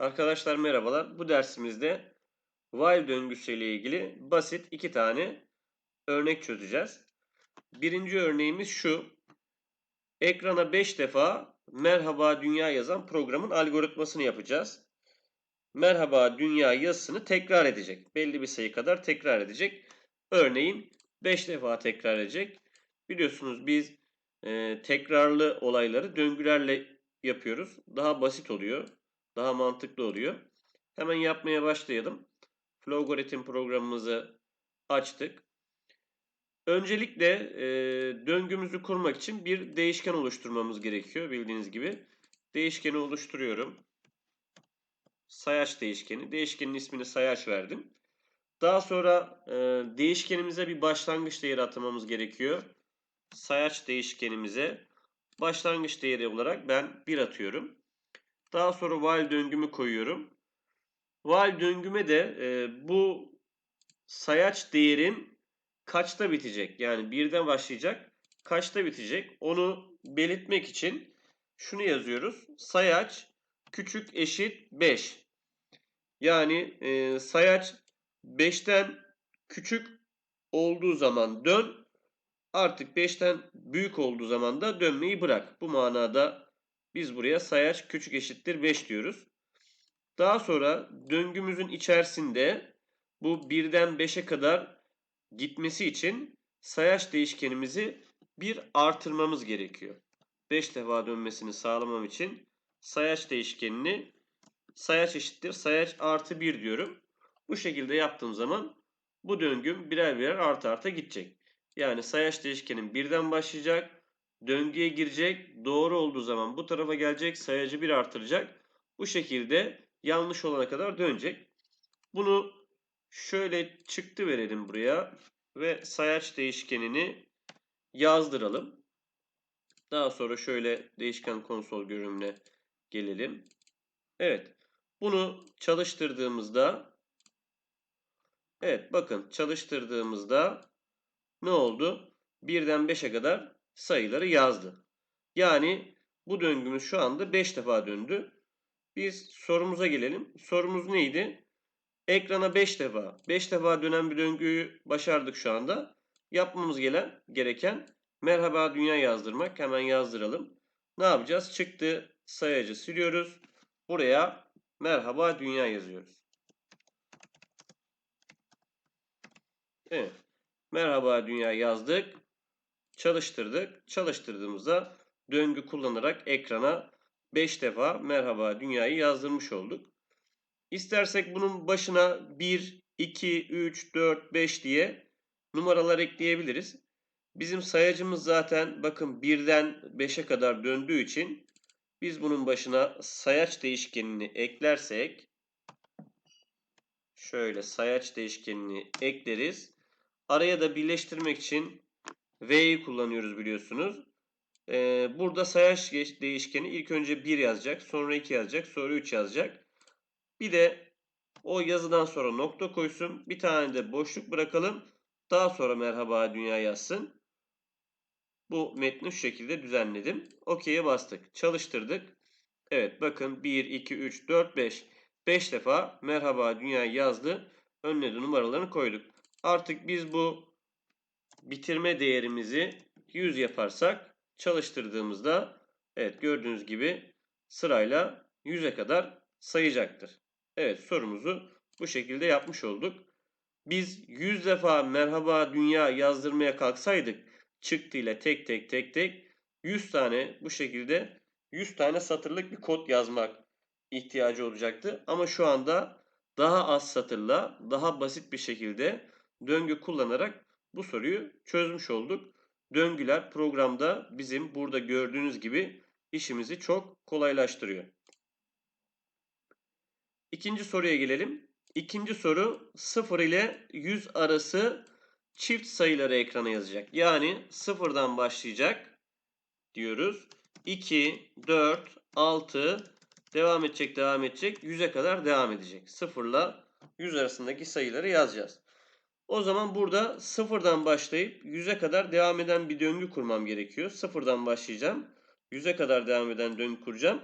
Arkadaşlar merhabalar. Bu dersimizde while döngüsü ile ilgili basit iki tane örnek çözeceğiz. Birinci örneğimiz şu. Ekrana 5 defa merhaba dünya yazan programın algoritmasını yapacağız. Merhaba dünya yazısını tekrar edecek. Belli bir sayı kadar tekrar edecek. Örneğin 5 defa tekrar edecek. Biliyorsunuz biz e, tekrarlı olayları döngülerle yapıyoruz. Daha basit oluyor daha mantıklı oluyor. Hemen yapmaya başlayalım. Flowgoritm programımızı açtık. Öncelikle e, döngümüzü kurmak için bir değişken oluşturmamız gerekiyor bildiğiniz gibi. Değişkeni oluşturuyorum. Sayaç değişkeni. Değişkenin ismini sayaç verdim. Daha sonra e, değişkenimize bir başlangıç değeri atamamız gerekiyor. Sayaç değişkenimize başlangıç değeri olarak ben 1 atıyorum. Daha sonra while döngümü koyuyorum. While döngüme de e, bu sayaç değerin kaçta bitecek? Yani birden başlayacak. Kaçta bitecek? Onu belirtmek için şunu yazıyoruz. Sayaç küçük eşit 5. Yani e, sayaç 5'ten küçük olduğu zaman dön. Artık 5'ten büyük olduğu zaman da dönmeyi bırak. Bu manada biz buraya sayaç küçük eşittir 5 diyoruz. Daha sonra döngümüzün içerisinde bu 1'den 5'e kadar gitmesi için sayaç değişkenimizi bir artırmamız gerekiyor. 5 defa dönmesini sağlamam için sayaç değişkenini sayaç eşittir sayaç artı 1 diyorum. Bu şekilde yaptığım zaman bu döngüm birer birer artı arta gidecek. Yani sayaç değişkenim birden başlayacak döngüye girecek. Doğru olduğu zaman bu tarafa gelecek. Sayacı bir artıracak. Bu şekilde yanlış olana kadar dönecek. Bunu şöyle çıktı verelim buraya ve sayaç değişkenini yazdıralım. Daha sonra şöyle değişken konsol görünümüne gelelim. Evet. Bunu çalıştırdığımızda Evet bakın çalıştırdığımızda ne oldu? 1'den 5'e kadar sayıları yazdı. Yani bu döngümüz şu anda 5 defa döndü. Biz sorumuza gelelim. Sorumuz neydi? Ekrana 5 defa. 5 defa dönen bir döngüyü başardık şu anda. Yapmamız gelen, gereken merhaba dünya yazdırmak. Hemen yazdıralım. Ne yapacağız? Çıktı sayacı siliyoruz. Buraya merhaba dünya yazıyoruz. Evet. Merhaba dünya yazdık çalıştırdık. Çalıştırdığımızda döngü kullanarak ekrana 5 defa merhaba dünyayı yazdırmış olduk. İstersek bunun başına 1, 2, 3, 4, 5 diye numaralar ekleyebiliriz. Bizim sayacımız zaten bakın 1'den 5'e kadar döndüğü için biz bunun başına sayaç değişkenini eklersek şöyle sayaç değişkenini ekleriz. Araya da birleştirmek için V'yi kullanıyoruz biliyorsunuz. Ee, burada sayaç değişkeni ilk önce 1 yazacak. Sonra 2 yazacak. Sonra 3 yazacak. Bir de o yazıdan sonra nokta koysun. Bir tane de boşluk bırakalım. Daha sonra merhaba dünya yazsın. Bu metni şu şekilde düzenledim. OK'ye bastık. Çalıştırdık. Evet bakın 1, 2, 3, 4, 5. 5 defa merhaba dünya yazdı. Önüne de numaralarını koyduk. Artık biz bu bitirme değerimizi 100 yaparsak çalıştırdığımızda evet gördüğünüz gibi sırayla 100'e kadar sayacaktır. Evet sorumuzu bu şekilde yapmış olduk. Biz 100 defa merhaba dünya yazdırmaya kalksaydık çıktı tek tek tek tek 100 tane bu şekilde 100 tane satırlık bir kod yazmak ihtiyacı olacaktı. Ama şu anda daha az satırla daha basit bir şekilde döngü kullanarak bu soruyu çözmüş olduk. Döngüler programda bizim burada gördüğünüz gibi işimizi çok kolaylaştırıyor. İkinci soruya gelelim. İkinci soru 0 ile 100 arası çift sayıları ekrana yazacak. Yani sıfırdan başlayacak diyoruz. 2, 4, 6 devam edecek, devam edecek. 100'e kadar devam edecek. 0 ile 100 arasındaki sayıları yazacağız. O zaman burada sıfırdan başlayıp 100'e kadar devam eden bir döngü kurmam gerekiyor. Sıfırdan başlayacağım. 100'e kadar devam eden döngü kuracağım.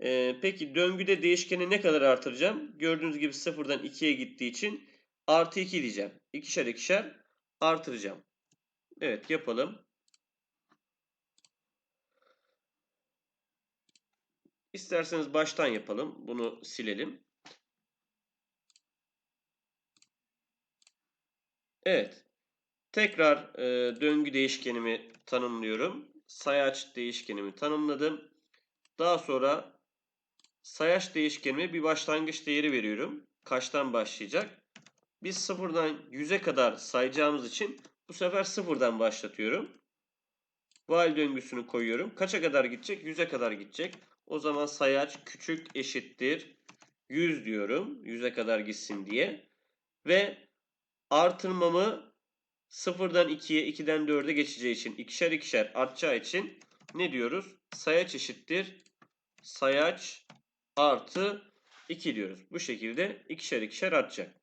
Ee, peki döngüde değişkeni ne kadar artıracağım? Gördüğünüz gibi sıfırdan 2'ye gittiği için artı 2 diyeceğim. İkişer ikişer artıracağım. Evet yapalım. İsterseniz baştan yapalım. Bunu silelim. Evet. Tekrar e, döngü değişkenimi tanımlıyorum. Sayaç değişkenimi tanımladım. Daha sonra sayaç değişkenime bir başlangıç değeri veriyorum. Kaçtan başlayacak? Biz sıfırdan 100'e kadar sayacağımız için bu sefer sıfırdan başlatıyorum. While döngüsünü koyuyorum. Kaça kadar gidecek? 100'e kadar gidecek. O zaman sayaç küçük eşittir 100 diyorum. 100'e kadar gitsin diye. Ve artırmamı sıfırdan 2'ye 2'den 4'e geçeceği için ikişer ikişer artacağı için ne diyoruz? Sayaç eşittir sayaç artı 2 diyoruz. Bu şekilde ikişer ikişer artacak.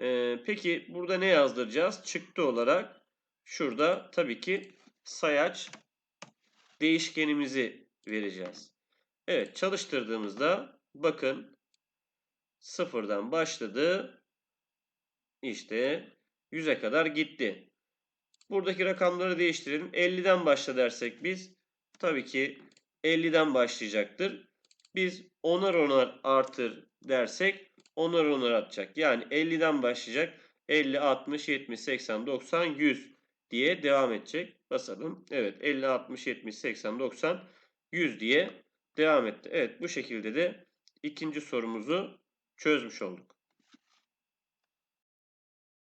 Ee, peki burada ne yazdıracağız? Çıktı olarak şurada tabii ki sayaç değişkenimizi vereceğiz. Evet çalıştırdığımızda bakın sıfırdan başladı. İşte 100'e kadar gitti. Buradaki rakamları değiştirelim. 50'den başla dersek biz tabii ki 50'den başlayacaktır. Biz onar onar artır dersek onar onar atacak. Yani 50'den başlayacak. 50, 60, 70, 80, 90, 100 diye devam edecek. Basalım. Evet 50, 60, 70, 80, 90, 100 diye devam etti. Evet bu şekilde de ikinci sorumuzu çözmüş olduk.